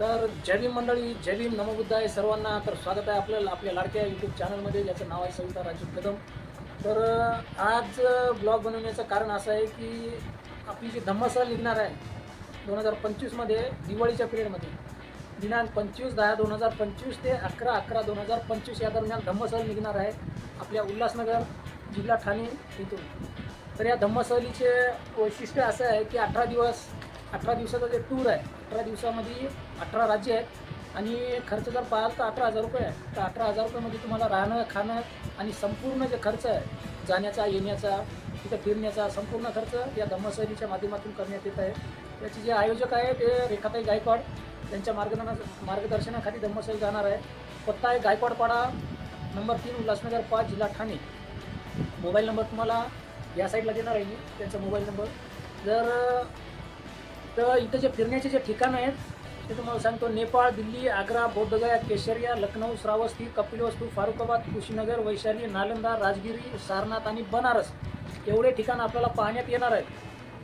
तर जय भीम मंडळी जय भीम नमोबुद्ध आहे सर्वांना. तर स्वागत आहे आपल्याला आपल्या लाडक्या यूट्यूब चॅनलमध्ये ज्याचं नाव आहे सविता राजू कदम. तर आज ब्लॉग बनवण्याचं कारण असं आहे की आपली जी धम्मसह निघणार आहे दोन हजार पंचवीसमध्ये दिवाळीच्या पिरियडमध्ये. दिनांक पंचवीस दहा दोन हजार पंचवीस ते अकरा अकरा दोन हजार पंचवीस या दरम्यान धम्मसहल निघणार आहे आपल्या उल्हासनगर जिल्हा ठाणे इथून. तर या धम्मसहलीचे वैशिष्ट्य असं आहे की अठरा दिवस अठरा दिवसाचा जे टूर आहे अठरा दिवसामध्ये अठरा राज्य आहेत. आणि खर्च जर पाहाल तर अठरा हजार रुपये आहे. तर अठरा हजार रुपयामध्ये तुम्हाला राहणं खाणं आणि संपूर्ण जे खर्च आहे जाण्याचा येण्याचा तिथं फिरण्याचा संपूर्ण खर्च या धम्मसैनीच्या माध्यमातून करण्यात येत आहे. त्याचे जे आयोजक आहे ते रेखाताई गायकवाड. त्यांच्या मार्गदर्शना मार्गदर्शनाखाली धम्मसहल जाणार आहे. पत्ता आहे गायकवाडपाडा नंबर तीन उल्हासनगर पाच जिल्हा ठाणे. मोबाईल नंबर तुम्हाला या साईडला देणार आहे मी त्यांचा मोबाईल नंबर. जर तर इथं जे फिरण्याचे जे ठिकाणं आहेत ते तुम्हाला सांगतो नेपाळ दिल्ली आग्रा बौद्धगया केशरिया लखनौ श्रावस्ती कपिलवस्तू फारुखाबाद कुशीनगर वैशाली नालंदा राजगिरी सारनाथ आणि बनारस एवढे ठिकाण आपल्याला पाहण्यात येणार आहेत.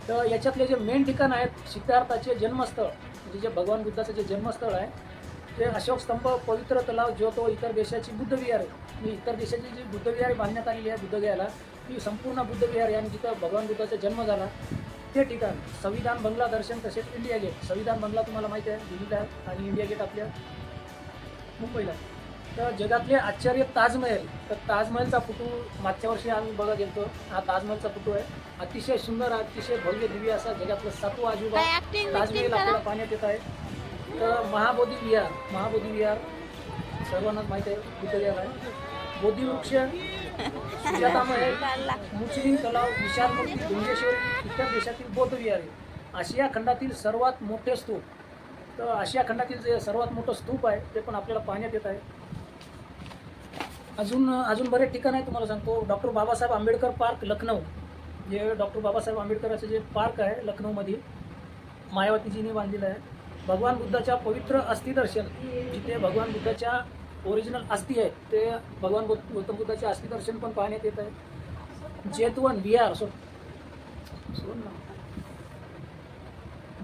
तर याच्यातले जे मेन ठिकाण आहेत सिद्धार्थाचे जन्मस्थळ म्हणजे जे भगवान बुद्धाचं जे जन्मस्थळ आहे ते अशोक स्तंभ पवित्र तलाव जो तो इतर देशाची बुद्धविहार आहे. म्हणजे इतर देशाची जी बुद्धविहार बांधण्यात आलेली आहे बुद्धगयाला ती संपूर्ण बुद्धविहार आणि जिथं भगवान बुद्धाचा जन्म झाला ते ठिकाण संविधान बंगला दर्शन तसेच इंडिया गेट संविधान बंगला तुम्हाला माहिती आहे दिल्लीला आणि इंडिया गेट आपल्या मुंबईला. तर जगातले आश्चर्य ताजमहल तर ताजमहलचा फोटो मागच्या वर्षी आम्ही बघा गेलतो. हा ताजमहलचा फोटो आहे. अतिशय सुंदर अतिशय भव्य दिव्य असा जगातलं सातवा आजोबा ताजमहल आपल्याला पाहण्यात येत आहे. तर महाबोधी विहार महाबोधी विहार सर्वांनाच माहिती आहे विहार आहे. बोधी वृक्ष सुजाता मुस्लिम तलाव विशाल इतर देशातील बौद्ध आहे आशिया खंडातील सर्वात मोठे स्तूप. तर आशिया खंडातील जे सर्वात मोठं स्तूप आहे ते पण आपल्याला पाहण्यात येत आहे. अजून अजून बरेच ठिकाण आहे तुम्हाला सांगतो. Doctor Babasaheb Ambedkar park Lucknow. जे डॉक्टर बाबासाहेब आंबेडकराचं जे पार्क आहे लखनौमध्ये मायावतीजीने बांधलेलं आहे. भगवान बुद्धाच्या पवित्र अस्थिदर्शन जिथे भगवान बुद्धाच्या ओरिजिनल अस्थी आहेत ते भगवान बुद्ध गौतम बुद्धाचे अस्थिदर्शन पण पाहण्यात येत आहे जेतवन विहार सो ना.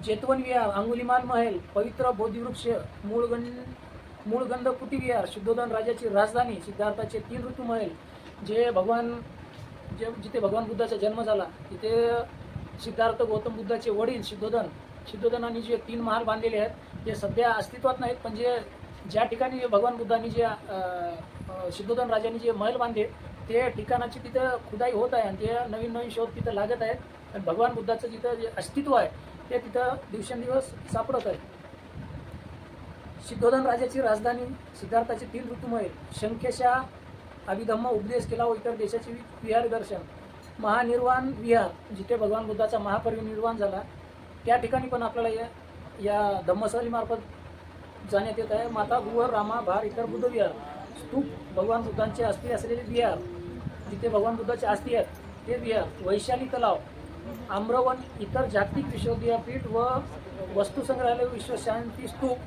जेतवन विहार अंगुलीमान महल पवित्र बोधिवृक्ष मूळगंड मूळगंध कुटी विहार शुद्धोधन राजाची राजधानी सिद्धार्थाचे तीन ऋतू महल जे भगवान जे जिथे भगवान बुद्धाचा जन्म झाला तिथे सिद्धार्थ गौतम बुद्धाचे वडील सिद्धोधन सिद्धोधनाने जे तीन महाल बांधलेले आहेत ते सध्या अस्तित्वात नाहीत पण जे ज्या ठिकाणी भगवान बुद्धांनी जे सिद्धोधन राजांनी जे महल बांधले ते ठिकाणाची तिथं खुदाई होत आहे आणि ते नवीन नवीन शोध तिथं लागत आहेत. आणि भगवान बुद्धाचं जिथं जे अस्तित्व आहे ते तिथं दिवसेंदिवस सापडत आहे. सिद्धोधन राजाची राजधानी सिद्धार्थाचे तीन ऋतुमय शंखेशा अभिधम्म उपदेश केला व इतर देशाची विहार दर्शन. महानिर्वाण विहार जिथे भगवान बुद्धाचा महापरिनिर्वाण झाला. त्या ठिकाणी पण आपल्याला या या धम्मसहलीमार्फत जाण्यात येत आहे. माता गुवर रामा भार इतर बुद्ध विहार स्तूप भगवान बुद्धांचे अस्थि असलेले विहार जिथे भगवान बुद्धाचे अस्थि आहेत ते विहार वैशाली तलाव आम्रवन इतर जागतिक विश्वविद्यापीठ व वस्तुसंग्रहालय विश्वशांती स्तूप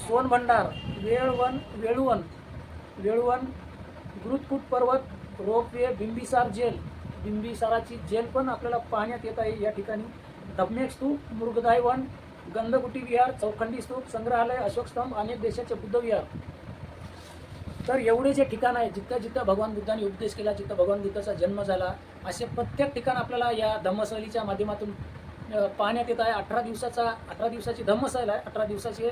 सोन भंडार वेळवन वेळुवन वेळुवन गुरुतकूट पर्वत रोपवे बिंबिसार जेल बिंबिसाराची जेल पण आपल्याला पाहण्यात येत आहे या ठिकाणी. धबनेक स्तूप मृगदायवन गंधकुटी विहार चौखंडी स्तूप संग्रहालय अशोक स्तंभ अनेक देशाचे बुद्ध विहार. तर एवढे जे ठिकाण आहे जिथं जिथं भगवान बुद्धांनी उपदेश केला जिथं भगवान बुद्धाचा जन्म झाला असे प्रत्येक ठिकाण आपल्याला या धम्मसहलीच्या माध्यमातून पाहण्यात येत आहे. अठरा दिवसाचा अठरा दिवसाची धम्मसहल आहे. अठरा दिवसाची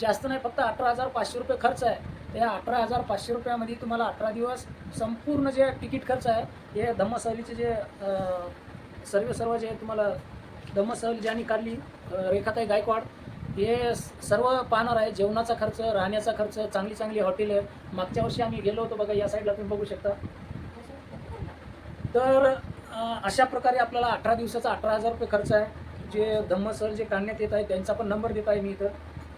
जास्त नाही फक्त अठरा हजार पाचशे रुपये खर्च आहे. त्या अठरा हजार पाचशे रुपयामध्ये तुम्हाला अठरा दिवस संपूर्ण जे तिकीट खर्च आहे हे धम्मसहलीचे जे सर्व सर्व जे तुम्हाला धम्मसहल ज्यांनी काढली रेखाताई गायकवाड हे सर्व पाहणार आहे. जेवणाचा खर्च राहण्याचा खर्च चांगली चांगली हॉटेल आहे. मागच्या वर्षी आम्ही गेलो होतो बघा या साईडला तुम्ही बघू शकता. तर अशा प्रकारे आपल्याला अठरा दिवसाचा अठरा हजार रुपये खर्च आहे. जे धम्मसहल जे काढण्यात येत आहे त्यांचा पण नंबर देत आहे मी इथं.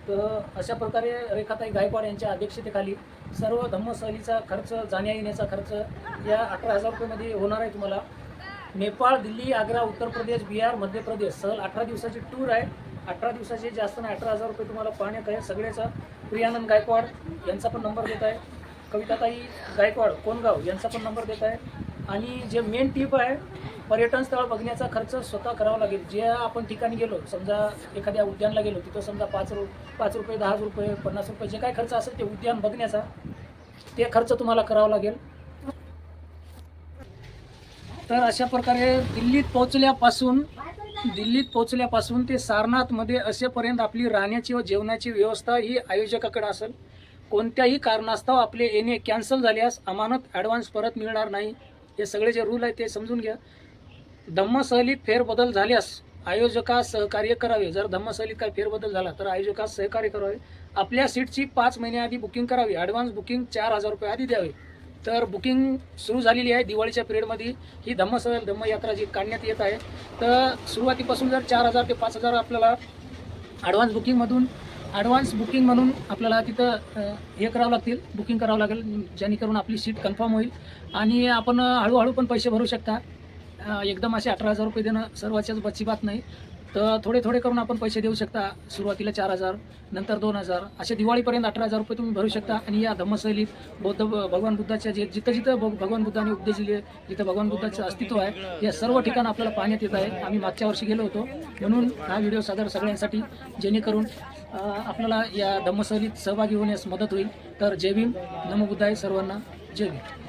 तर अशा प्रकारे रेखाताई गायकवाड यांच्या अध्यक्षतेखाली सर्व धम्मसहलीचा खर्च जाण्या येण्याचा खर्च या अठरा हजार रुपयेमध्ये होणार आहे तुम्हाला. नेपाळ दिल्ली आग्रा उत्तर प्रदेश बिहार मध्य प्रदेश. सहल अठरा दिवसाची टूर आहे. अठरा दिवसाचे जास्त नाही अठरा हजार रुपये तुम्हाला पाहण्यात आहे सगळ्याचा प्रियानंद गायकवाड यांचा पण नंबर देत आहे. कविताताई गायकवाड कोणगाव यांचा पण नंबर देत आहे. आणि जे मेन टीप आहे पर्यटन स्थळ बघण्याचा खर्च स्वतः करावा लागेल. जे आपण ठिकाणी गेलो समजा एखाद्या उद्यानला गेलो तिथं समजा पाच रु पाच रुपये दहा रुपये पन्नास रुपये जे काय खर्च असेल ते उद्यान बघण्याचा ते खर्च तुम्हाला करावा लागेल. तर अशा प्रकारे दिल्लीत पोहोचल्यापासून दिल्लीत पोहोचल्यापासून ते सारनाथमध्ये असेपर्यंत आपली राहण्याची व जेवणाची व्यवस्था ही आयोजकाकडे असेल. कोणत्याही कारणास्तव आपले येणे कॅन्सल झाल्यास अमानत ॲडव्हान्स परत मिळणार नाही. हे सगळे जे रूल आहे ते समजून घ्या. धम्मसहलीत फेरबदल झाल्यास आयोजकास सहकार्य करावे. जर धम्मसहलीत काय फेरबदल झाला तर आयोजकास सहकार्य करावे. आपल्या सीटची पाच महिन्याआधी बुकिंग करावी. ॲडव्हान्स बुकिंग चार हजार रुपये आधी द्यावे. तर बुकिंग सुरू झालेली आहे दिवाळीच्या पिरियडमध्ये. ही धम्मसहल धम्मयात्रा जी काढण्यात येत आहे तर सुरुवातीपासून जर चार हजार ते पाच हजार आपल्याला ॲडव्हान्स बुकिंगमधून ॲडव्हान्स बुकिंग म्हणून आपल्याला तिथं हे करावं लागतील बुकिंग करावं लागेल जेणेकरून आपली सीट कन्फर्म होईल. आणि आपण हळूहळू पण पैसे भरू शकता. एकदम असे अठरा हजार रुपये देणं सर्वाच्याच बच्ची बात नाही. तर थोडे थोडे करून आपण पैसे देऊ शकता. सुरुवातीला चार हजार नंतर दोन हजार. असे दिवाळीपर्यंत अठरा हजार रुपये तुम्ही भरू शकता. आणि या धम्मशैलीत बौद्ध भगवान बुद्धाच्या जे जिथं जिथं भगवान बुद्धाने उपदेश दिले जिथं भगवान बुद्धाचं अस्तित्व आहे या सर्व ठिकाण आपल्याला पाहण्यात येत आहे. आम्ही मागच्या वर्षी गेलो होतो. म्हणून हा व्हिडिओ सादर सगळ्यांसाठी जेणेकरून आपल्याला या धम्मशैलीत सहभागी होण्यास मदत होईल. तर जय भीम. नमो आहे सर्वांना. जय भीम.